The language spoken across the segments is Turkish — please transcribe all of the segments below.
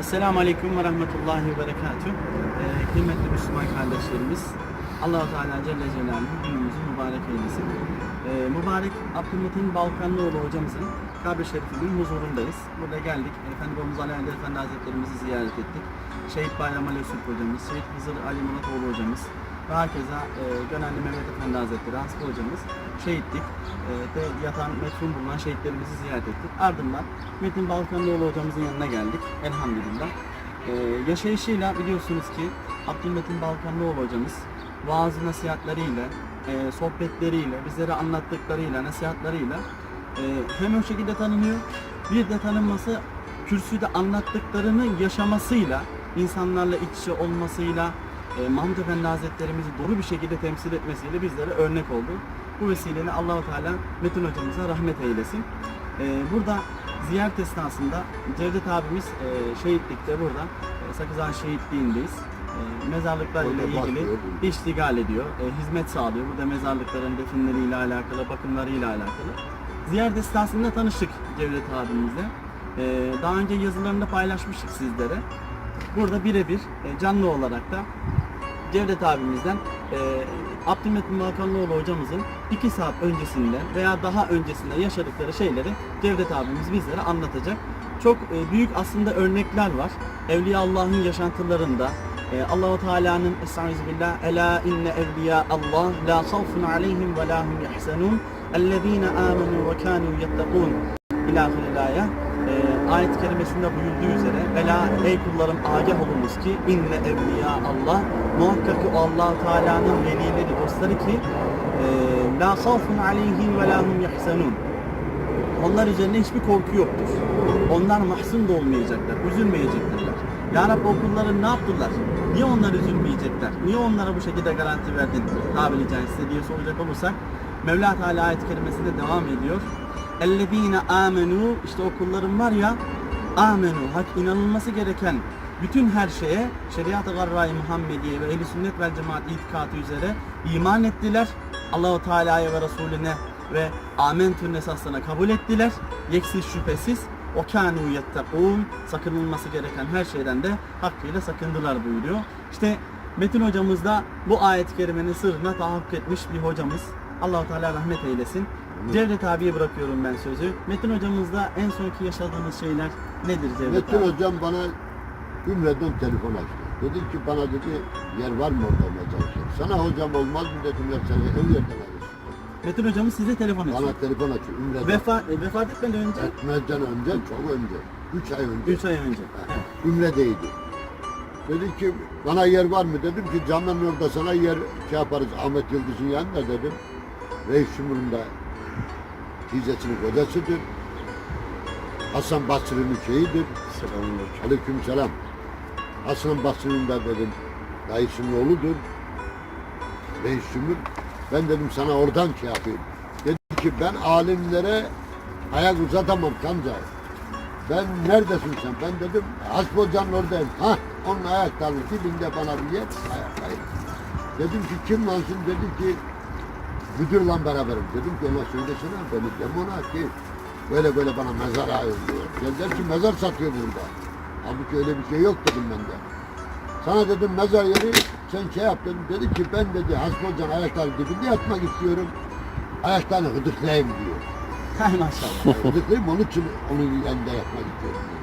Esselamu Aleyküm ve Rahmetullahi ve Berekatüh. Ee, kıymetli Müslüman kardeşlerimiz, allah Teala Celle Celaluhu günümüzü mübarek eylesin. Ee, mübarek Abdülmetin Balkanlıoğlu hocamızın kabri şerifinin huzurundayız. Burada geldik. Efendi babamız Ali Ali Efendi Hazretlerimizi ziyaret ettik. Şehit Bayram Ali Öztürk hocamız, Şehit Hızır Ali Muratoğlu hocamız ve hakeza e, Gönenli Mehmet Efendi Hazretleri, Hasbi hocamız şehitlik e, de yatan metfun bulunan şehitlerimizi ziyaret ettik. Ardından Metin Balkanlıoğlu hocamızın yanına geldik. Elhamdülillah. E, yaşayışıyla biliyorsunuz ki Abdülmetin Balkanlıoğlu hocamız vaaz nasihatleriyle, e, sohbetleriyle, bizlere anlattıklarıyla, nasihatlarıyla e, hem o şekilde tanınıyor, bir de tanınması kürsüde anlattıklarını yaşamasıyla, insanlarla iç içe olmasıyla, e, Mahmut Efendi Hazretlerimizi doğru bir şekilde temsil etmesiyle bizlere örnek oldu. Bu vesileyle Allahu Teala Metin hocamıza rahmet eylesin. E, burada ziyaret esnasında Cevdet abimiz e, şehitlikte burada e, Sakızan şehitliğindeyiz. E, mezarlıklar ile ilgili iştigal ediyor, e, hizmet sağlıyor. Burada mezarlıkların definleriyle alakalı, bakımlarıyla alakalı. Ziyaret esnasında tanıştık Cevdet abimizle. E, daha önce yazılarında paylaşmıştık sizlere. Burada birebir e, canlı olarak da Cevdet abimizden e, Abdülmetin Balkanlıoğlu hocamızın 2 saat öncesinde veya daha öncesinde yaşadıkları şeyleri Cevdet abimiz bizlere anlatacak. Çok e, büyük aslında örnekler var. Evliya Allah'ın yaşantılarında e, Allahu Teala'nın Estağfirullah Ela inne evliya Allah la khawfun aleyhim ve la hum yahzanun ellezine amenu ve kanu yettekun ilahil ayet e, ayet kelimesinde buyurduğu üzere Bela ey kullarım agah olunuz ki inne evliya Allah muhakkak ki allah Teala'nın velileri dostları ki e, la khawfun aleyhim ve la hum yahzanun onlar üzerinde hiçbir korku yoktur. Onlar mahzun da olmayacaklar, üzülmeyecekler. Ya Rabbi o kulların ne yaptılar? Niye onlar üzülmeyecekler? Niye onlara bu şekilde garanti verdin tabiri caizse diye soracak olursak Mevla Teala ayet kerimesinde devam ediyor. Ellezine amenu işte o var ya amenu hak inanılması gereken bütün her şeye şeriat-ı garra-i Muhammediye ve ehl sünnet vel cemaat itikadı üzere iman ettiler. Allahu Teala'ya ve Resulüne ve amentün esasına kabul ettiler. Yeksiz şüphesiz o kânû yettekûn sakınılması gereken her şeyden de hakkıyla sakındılar buyuruyor. İşte Metin hocamız da bu ayet-i kerimenin sırrına tahakkuk etmiş bir hocamız. Allahu Teala rahmet eylesin. Cevdet abiye bırakıyorum ben sözü. Metin hocamızda en sonki yaşadığınız şeyler nedir Cevdet Metin abi? hocam bana Ümre'den telefon açtı. Dedi ki bana dedi yer var mı orada mezar şey? Sana hocam olmaz mı dedim ya seni ev yerden alırsın. Metin hocamız size telefon ediyor. Bana telefon açıyor Ümre'den. Vefa, e, vefat etmeden önce Etmezden önce çok önce. Üç ay önce. 3 ay önce. Evet. Ümre'deydi. Dedi ki bana yer var mı dedim ki caminin orada sana yer şey yaparız Ahmet Yıldız'ın yanında dedim. Reis Cumhur'un da dizesinin kocasıdır. Hasan Basri'nin şeyidir. Aleyküm selam. Hasan Basri'nin de dedim dayısının oğludur. Reis Cumhur. Ben dedim sana oradan şey yapayım. Dedi ki ben alimlere ayak uzatamam kanca. Ben neredesin sen? Ben dedim Hasbi Hoca'nın oradayım. Ha onun ayaklarının dibinde bana bir yer ayaktayım. Dedim ki kim lansın? Dedi ki müdürle beraberim. Dedim ki ona söylesene beni dem ona ki böyle böyle bana mezar ayırıyor. Dediler ki mezar satıyor burada. Halbuki öyle bir şey yok dedim ben de. Sana dedim mezar yeri sen şey yap dedim. Dedi ki ben dedi Hasbi Hoca'nın ayaklarının dibinde yatmak istiyorum. Ayaklarını gıdıklayayım diyor. Maşallah. Gıdıklayayım onun için onun yanında yatmak istiyorum. dedi.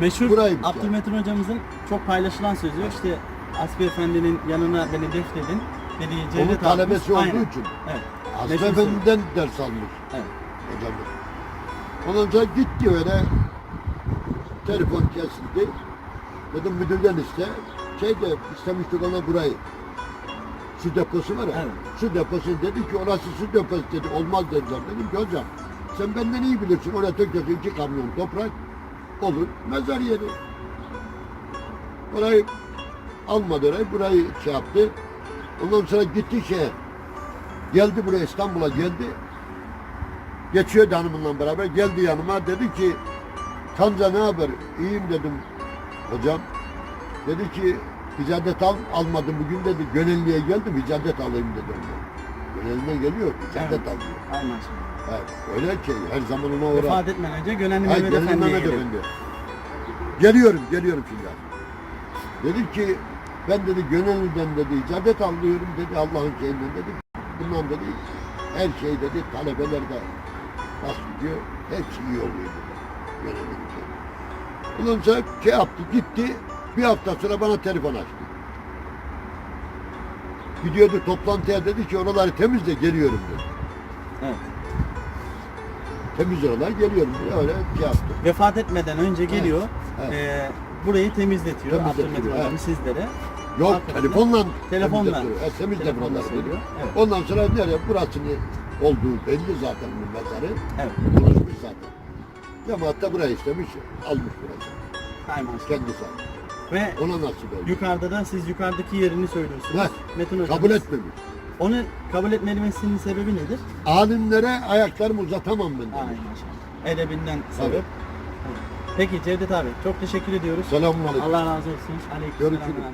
Meşhur Burayı Abdülmetin hocamızın çok paylaşılan sözü işte Asbi Efendi'nin yanına beni defnedin dediği Onun Cevdet talebesi abimiz- olduğu Aynen. için. Evet. Aslı Meşhur. Efendi'den ders almış Evet. hocamız. Ondan sonra gitti öyle telefon kesildi. Dedim müdürden iste. Şey de istemiştik ona burayı. Su deposu var ya. Evet. Su deposu dedi ki orası su deposu dedi. Olmaz dediler. Dedim ki hocam sen benden iyi bilirsin. Oraya tökeceksin iki kamyon toprak. Olur. Mezar yeri. Orayı almadı orayı. Burayı şey yaptı. Ondan sonra gitti şeye. Geldi buraya İstanbul'a geldi. Geçiyordu hanımınla beraber. Geldi yanıma dedi ki Kanca ne haber? İyiyim dedim hocam. Dedi ki icadet al, almadım bugün dedi. Gönelli'ye geldim icadet alayım dedi ondan. Gönelli'ne geliyor icadet Evet. alıyor. Evet, öyle ki her zaman ona uğrar. Vefat etmeden önce Mehmet Gönelli Efendi'ye Mehmet geliyor. Efendi. Geliyorum, geliyorum şimdi. Dedim ki ben dedi gönüllüden dedi icadet alıyorum dedi Allah'ın şeyinden dedi. Bundan dedi her şey dedi talebelerde nasıl gidiyor hepsi iyi oluyor dedi. Gönüllü şey. Ondan sonra şey yaptı gitti bir hafta sonra bana telefon açtı. Gidiyordu toplantıya dedi ki oraları temizle geliyorum dedi. Evet. Temiz oralar geliyorum dedi. Öyle şey yaptı. Vefat etmeden önce geliyor. Evet. e, burayı temizletiyor. Temizletiyor, Abdülmetin hocam evet. sizlere. Yok Arkadaşlar, telefonla telefonla. temizletiyor. E, temizle Telefonla buraları söylüyor. Evet. Ondan sonra nereye burasını olduğu belli zaten bu mezarı. Evet. Konuşmuş zaten. Cemaat da burayı istemiş, almış burası. Hay maşallah. Kendisi almış. Ve Ona nasip oldu. yukarıda da siz yukarıdaki yerini söylüyorsunuz. Heh, Metin hocam. Kabul etmemiş. Onu kabul etmemesinin sebebi nedir? Alimlere ayaklarımı uzatamam ben demiş. maşallah. Edebinden sebep. Evet. Peki Cevdet abi çok teşekkür ediyoruz. Selamun aleyküm. Allah razı olsun. Aleyküm Görüşürüz. selam.